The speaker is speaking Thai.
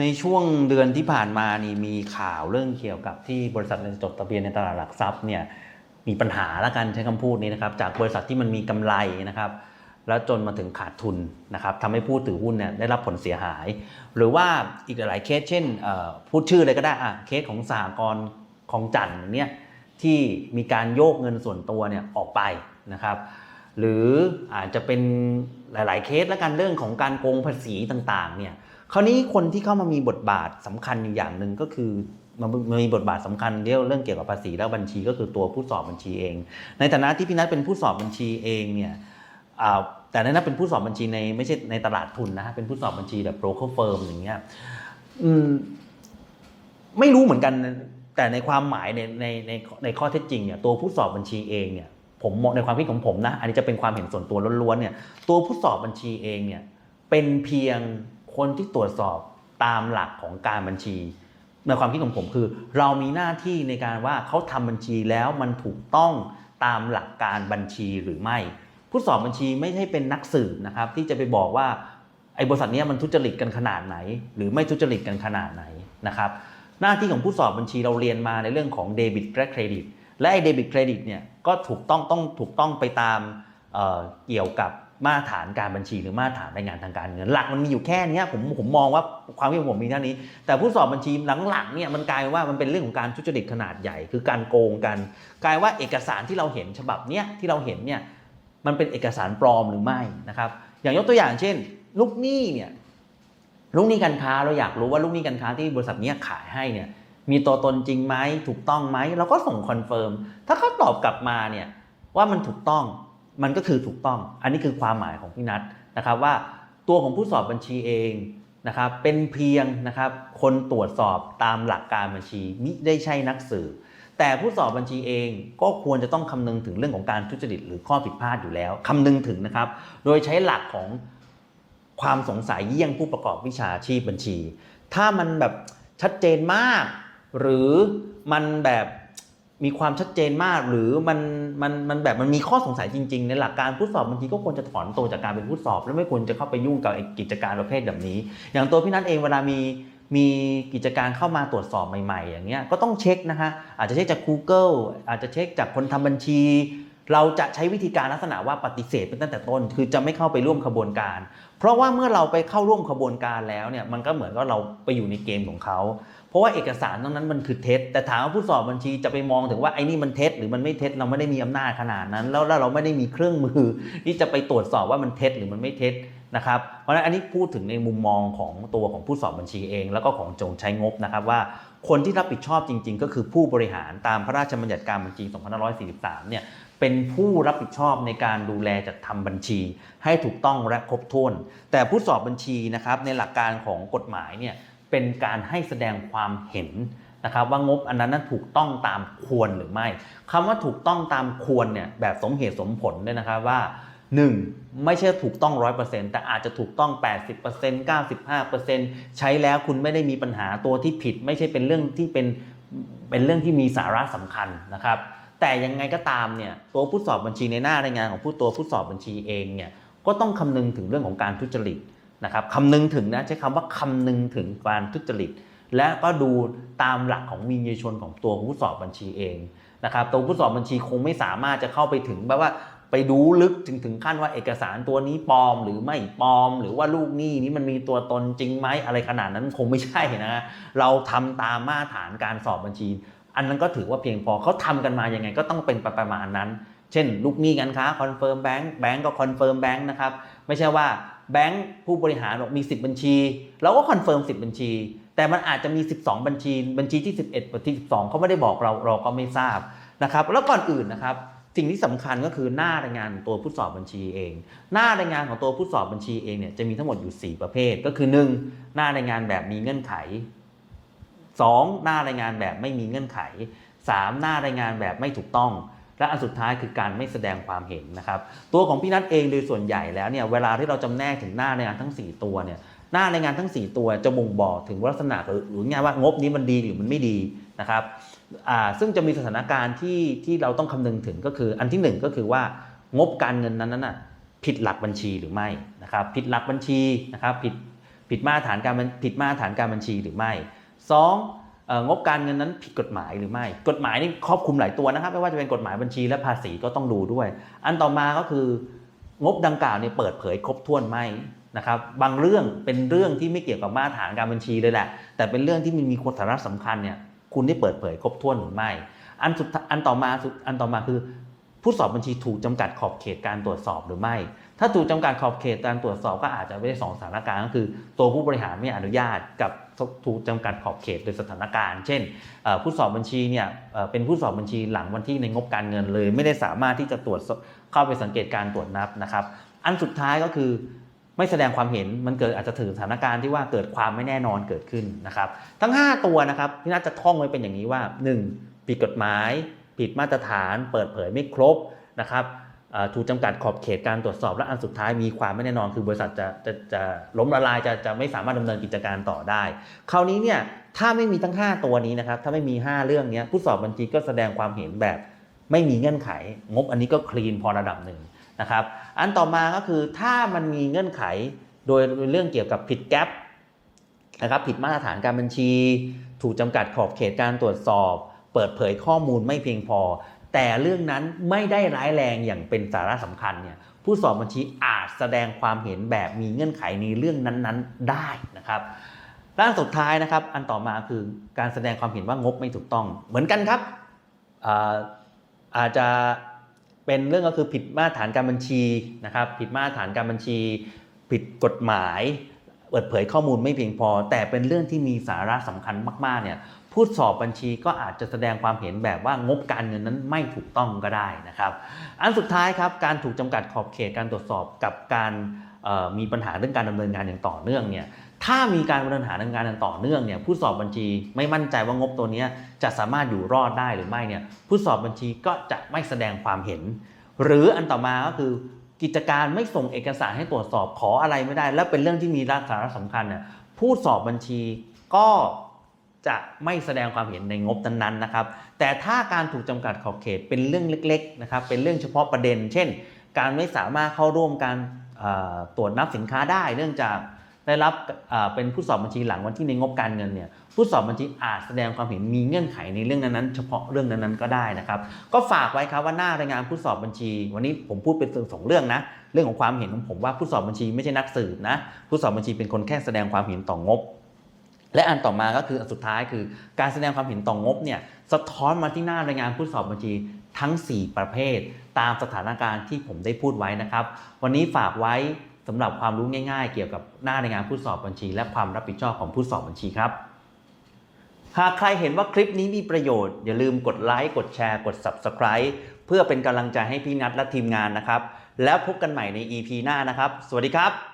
ในช่วงเดือนที่ผ่านมานี่มีข่าวเรื่องเกี่ยวกับที่บริษัทจดทะเบียนในตลาดหลักทรัพย์เนี่ยมีปัญหาละกันใช้คำพูดนี้นะครับจากบริษัทที่มันมีกำไรนะครับ แล้วจนมาถึงขาดทุนนะครับทำให้ผู้ถือหุ้นเนี่ยได้รับผลเสียหาย หรือว่าอีกหลายเคสเช่นพูดชื่อเลยก็ได้อะเคสของสหกรณ์ของจันเนี่ยที่มีการโยกเงินส่วนตัวเนี่ยออกไปนะครับหรืออาจจะเป็นหลาย ๆ เคสและกันเรื่องของการโกงภาษีต่าง ๆ เนี่ย คราวนี้คนที่เข้ามามีบทบาทสำคัญอยู่อย่างหนึ่งก็คือมันมีบทบาทสำคัญเรื่องเกี่ยวกับภาษีและบัญชีก็คือตัวผู้สอบบัญชีเอง ในฐานะที่พี่นัทเป็นผู้สอบบัญชีเองเนี่ยแต่ในนั้นเป็นผู้สอบบัญชีในไม่ใช่ในตลาดทุนนะฮะเป็นผู้สอบบัญชีแบบ broker firm อย่างเงี้ยไม่รู้เหมือนกันแต่ในความหมายในในในในข้อเท็จจริงเนี่ยตัวผู้สอบบัญชีเองเนี่ยผมมองในความคิดของผมนะอันนี้จะเป็นความเห็นส่วนตัวล้วนๆเนี่ยตัวผู้สอบบัญชีเองเนี่ยเป็นเพียง คนที่ตรวจสอบตามหลักของการบัญชี ในความคิดของผมคือ เรามีหน้าที่ในการว่าเขาทำบัญชีแล้วมันถูกต้องตามหลักการบัญชีหรือไม่ ผู้สอบบัญชีไม่ใช่เป็นนักสืบนะครับ ที่จะไปบอกว่าไอ้บริษัทนี้มันทุจริตกันขนาดไหน หรือไม่ทุจริตกันขนาดไหนนะครับ หน้าที่ของผู้สอบบัญชีเราเรียนมาในเรื่องของเดบิตและเครดิตและไอ้เดบิตเครดิตเนี่ยก็ถูกต้องต้องถูกต้องไปตามเเกี่ยวกับ มาตรฐานการบัญชีหรือมาตรฐานรายงานทางการเงิน หลักมันมีอยู่แค่นี้ผมผมมองว่าความคิดผมมีเท่านี้ แต่ผู้สอบบัญชีหลังๆเนี่ยมันกลายเป็นว่ามันเป็นเรื่องของการทุจริตขนาดใหญ่ คือการโกงกัน กลายว่าเอกสารที่เราเห็นฉบับเนี้ยที่เราเห็นเนี่ยมันเป็นเอกสารปลอมหรือไม่นะครับ อย่างยกตัวอย่างเช่น ลูกหนี้เนี่ยลูกหนี้การค้าเราอยากรู้ว่าลูกหนี้การค้าที่บริษัทนี้ขายให้เนี่ยมีตัวตนจริงไหมถูกต้องไหมเราก็ส่งคอนเฟิร์มถ้าเขาตอบกลับมาเนี่ยว่ามันถูกต้อง มันก็คือถูกต้อง อันนี้คือความหมายของพี่นัทนะครับว่าตัวของผู้สอบบัญชีเองนะครับเป็นเพียงนะครับคนตรวจสอบตามหลักการบัญชีมิได้ใช่นักสืบแต่ผู้สอบบัญชีเองก็ควรจะต้องคำนึงถึงเรื่องของการทุจริตหรือข้อผิดพลาดอยู่แล้วคำนึงถึงนะครับ โดยใช้หลักของความสงสัยเยี่ยงผู้ประกอบวิชาชีพบัญชี ถ้ามันแบบชัดเจนมาก หรือมันแบบ มีความชัดเจนมากหรือมันมันมันแบบมันมีข้อสงสัยจริง ๆ ในหลักการผู้สอบบางทีก็ควรจะถอนตัวจากการเป็นผู้สอบ และไม่ควรจะเข้าไปยุ่งกับกิจการประเภทแบบนี้ อย่างตัวพี่นัทเองเวลามีมีกิจการเข้ามาตรวจสอบใหม่ ๆ อย่างเงี้ยก็ต้องเช็คนะฮะอาจจะเช็คจาก Google อาจจะเช็คจากคนทำบัญชี เราจะใช้วิธีการลักษณะว่าปฏิเสธเป็นตั้งแต่ต้น คือจะไม่เข้าไปร่วมขบวนการ เพราะว่าเมื่อเราไปเข้าร่วมขบวนการแล้วเนี่ยมันก็เหมือนกับเราไปอยู่ในเกมของเขาเพราะว่าเอกสารตรงนั้นมันคือเท็จ แต่ถามว่าผู้สอบบัญชีจะไปมองถึงว่าไอ้นี่มันเท็จหรือมันไม่เท็จเราไม่ได้มีอำนาจขนาดนั้นแล้วแล้วเราไม่ได้มีเครื่องมือที่จะไปตรวจสอบว่ามันเท็จหรือมันไม่เท็จนะครับเพราะฉะนั้นอันนี้พูดถึงในมุมมองของตัวของผู้สอบบัญชีเอง แล้วก็ของจงใช้งบนะครับว่าคนที่รับผิดชอบจริง ๆ ก็คือผู้บริหารตามพระราชบัญญัติการบัญชี 2543 เนี่ย เป็นผู้รับผิดชอบในการดูแลจัดทำบัญชี ให้ถูกต้องและครบถ้วน แต่ผู้สอบบัญชีนะครับในหลักการของกฎหมายเนี่ยเป็นการให้แสดงความเห็นนะครับว่างบอันนั้นนั้นถูกต้องตามควรหรือไม่คำว่าถูกต้องตามควรเนี่ยแบบสมเหตุสมผลด้วยนะครับว่า 1. ไม่ใช่ถูกต้อง 100%แต่อาจจะถูกต้อง 80% 95%ใช้แล้วคุณไม่ได้มีปัญหาตัวที่ผิด ไม่ใช่เป็นเรื่องที่เป็นเป็นเรื่องที่มีสาระสำคัญนะครับ แต่ยังไงก็ตามเนี่ยตัวผู้สอบบัญชีในหน้ารายงานของผู้ตัวผู้สอบบัญชีเองเนี่ยก็ต้องคำนึงถึงเรื่องของการทุจริตนะครับคำนึงถึงนะใช้คำว่าคำนึงถึงการทุจริต และก็ดูตามหลักของวินยชนของตัวผู้สอบบัญชีเองนะครับตัวผู้สอบบัญชีคงไม่สามารถจะเข้าไปถึงแบบว่าไปดูลึกถึงถึงขั้นว่าเอกสารตัวนี้ปลอมหรือไม่ปลอม หรือว่าลูกหนี้นี้มันมีตัวตนจริงไหมอะไรขนาดนั้นคงไม่ใช่นะฮะเราทำตามมาตรฐานการสอบบัญชี อันนั้นก็ถือว่าเพียงพอเขาทำกันมายังไงก็ต้องเป็นปประมาณนั้น เช่น ลูกหนี้การค้าคอนเฟิร์มแบงก์แบงก์ก็คอนเฟิร์มแบงก์นะครับไม่ใช่ว่าแบงก์ผู้บริหารบอกมี 10 บัญชี เราก็คอนเฟิร์ม10 บัญชี แต่มันอาจจะมี 12 บัญชี บัญชีที่ 11บัญชี12เขาไม่ได้บอกเราเราก็ไม่ทราบนะครับแล้วก่อนอื่นนะครับสิ่งที่สำคัญก็คือหน้ารายงานของตัวผู้สอบบัญชีเอง หน้ารายงานของตัวผู้สอบบัญชีเองเนี่ยจะมีทั้งหมดอยู่ 4 ประเภทก็คือ 1. หน้ารายงานแบบมีเงื่อนไข 2. หน้ารายงานแบบไม่มีเงื่อนไข 3. หน้ารายงานแบบไม่ถูกต้อง และอันสุดท้ายคือการไม่แสดงความเห็นนะครับ ตัวของพี่นัทเองโดยส่วนใหญ่แล้วเนี่ยเวลาที่เราจำแนกถึงหน้ารายงานทั้ง 4 ตัวเนี่ยหน้ารายงานทั้ง 4 ตัวจะบ่งบอกถึงลักษณะหรือหรือไงว่างบนี้มันดีหรือมันไม่ดีนะครับซึ่งจะมีสถานการณ์ที่ที่เราต้องคำนึงถึงก็คืออันที่หนึ่งก็คือว่างบการเงินนั้นน่ะผิดหลักบัญชีหรือไม่นะครับผิดหลักบัญชีนะครับผิดผิดมาตรฐานการบัญผิดมาตรฐานการบัญชีหรือไม่ สองงบการเงินนั้นผิดกฎหมายหรือไม่ กฎหมายนี่ครอบคลุมหลายตัวนะครับ ไม่ว่าจะเป็นกฎหมายบัญชีและภาษีก็ต้องดูด้วย อันต่อมาก็คืองบดังกล่าวเนี่ยเปิดเผยครบถ้วนไหมนะครับบางเรื่องเป็นเรื่องที่ไม่เกี่ยวกับมาตรฐานการบัญชีเลยแหละ แต่เป็นเรื่องที่มันมีสาระสำคัญเนี่ยคุณได้เปิดเผยครบถ้วนหรือไม่ อันสุดอันต่อมาอันต่อมาคือ ผู้สอบบัญชีถูกจำกัดขอบเขตการตรวจสอบหรือไม่ ถ้าถูกจำกัดขอบเขตการตรวจสอบก็อาจจะไม่ได้สองสถานการณ์ก็คือ ตัวผู้บริหารไม่อนุญาตกับถูกจำกัดขอบเขตโดยสถานการณ์ เช่น ผู้สอบบัญชีเนี่ยเป็นผู้สอบบัญชีหลังวันที่ในงบการเงินเลย ไม่ได้สามารถที่จะตรวจเข้าไปสังเกตการตรวจนับนะครับ อันสุดท้ายก็คือไม่แสดงความเห็นมันเกิดอาจจะถึงสถานการณ์ที่ว่าเกิดความไม่แน่นอนเกิดขึ้นนะครับ ทั้ง 5 ตัวนะครับที่น่าจะท่องไว้เป็นอย่างนี้ว่า 1. ผิดกฎหมาย ผิดมาตรฐาน เปิดเผยไม่ครบนะครับ ถูกจำกัดขอบเขตการตรวจสอบและอันสุดท้ายมีความไม่แน่นอนคือบริษัทจะจะจะล้มละลายจะจะไม่สามารถดำเนินกิจการต่อได้ คราวนี้เนี่ยถ้าไม่มีทั้ง 5 ตัวนี้นะครับถ้าไม่มี 5 เรื่องนี้ผู้สอบบัญชีก็แสดงความเห็นแบบไม่มีเงื่อนไข งบอันนี้ก็คลีนพอระดับหนึ่งนะครับอันต่อมาก็คือถ้ามันมีเงื่อนไขโดยเรื่องเกี่ยวกับผิดแกลบนะครับผิดมาตรฐานการบัญชี ถูกจำกัดขอบเขตการตรวจสอบ เปิดเผยข้อมูลไม่เพียงพอ แต่เรื่องนั้นไม่ได้ร้ายแรงอย่างเป็นสาระสำคัญเนี่ยผู้สอบบัญชีอาจแสดงความเห็นแบบมีเงื่อนไขในเรื่องนั้นๆ ได้นะครับด้านสุดท้ายนะครับ อันต่อมาคือการแสดงความเห็นว่างบไม่ถูกต้อง เหมือนกันครับอาอาจจะเป็นเรื่องก็คือผิดมาตรฐานการบัญชีนะครับ ผิดมาตรฐานการบัญชี ผิดกฎหมาย เปิดเผยข้อมูลไม่เพียงพอ แต่เป็นเรื่องที่มีสาระสำคัญมากๆเนี่ย ผู้สอบบัญชีก็อาจจะแสดงความเห็นแบบว่างบการเงินนั้นไม่ถูกต้องก็ได้นะครับ อันสุดท้ายครับการถูกจำกัดขอบเขตการตรวจสอบกับการมีปัญหาเรื่องการดำเนินงานอย่างต่อเนื่องเนี่ยถ้ามีการดำเนินหาดำเนินงานอย่างต่อเนื่องเนี่ยผู้สอบบัญชีไม่มั่นใจว่างบตัวนี้จะสามารถอยู่รอดได้หรือไม่เนี่ยผู้สอบบัญชีก็จะไม่แสดงความเห็น หรืออันต่อมาก็คือกิจการไม่ส่งเอกสารให้ตรวจสอบขออะไรไม่ได้ และเป็นเรื่องที่มีสาระสำคัญเนี่ยผู้สอบบัญชีก็ จะไม่แสดงความเห็นในงบนั้นๆนะครับ แต่ถ้าการถูกจำกัดขอบเขตเป็นเรื่องเล็กๆนะครับ เป็นเรื่องเฉพาะประเด็น เช่น การไม่สามารถเข้าร่วมการตรวจนับสินค้าได้ เนื่องจากได้รับเอ่อเป็นผู้สอบบัญชีหลังวันที่ในงบการเงินเนี่ยผู้สอบบัญชีอาจแสดงความเห็นมีเงื่อนไขในเรื่องนั้นๆ เฉพาะเรื่องนั้นๆก็ได้นะครับ ก็ฝากไว้ครับว่าหน้ารายงานผู้สอบบัญชี วันนี้ผมพูดเป็นสองเรื่องนะเรื่องของความเห็นของผมว่าผู้สอบบัญชีไม่ใช่นักสืบนะผู้สอบบัญชีเป็นคนแค่แสดงความเห็นต่องบ และอันต่อมาก็คืออันสุดท้ายคือการแสดงความเห็นต่องบเนี่ยสะท้อนมาที่หน้ารายงานผู้สอบบัญชีทั้ง 4 ประเภท ตามสถานการณ์ที่ผมได้พูดไว้นะครับ วันนี้ฝากไว้สำหรับความรู้ง่ายๆ เกี่ยวกับหน้ารายงานผู้สอบบัญชี และความรับผิดชอบของผู้สอบบัญชีครับหากใครเห็นว่าคลิปนี้มีประโยชน์ อย่าลืมกดไลค์กดแชร์กด Subscribe เพื่อเป็นกำลังใจให้พี่นัทและทีมงานนะครับ แล้วพบกันใหม่ใน EP หน้านะครับ สวัสดีครับ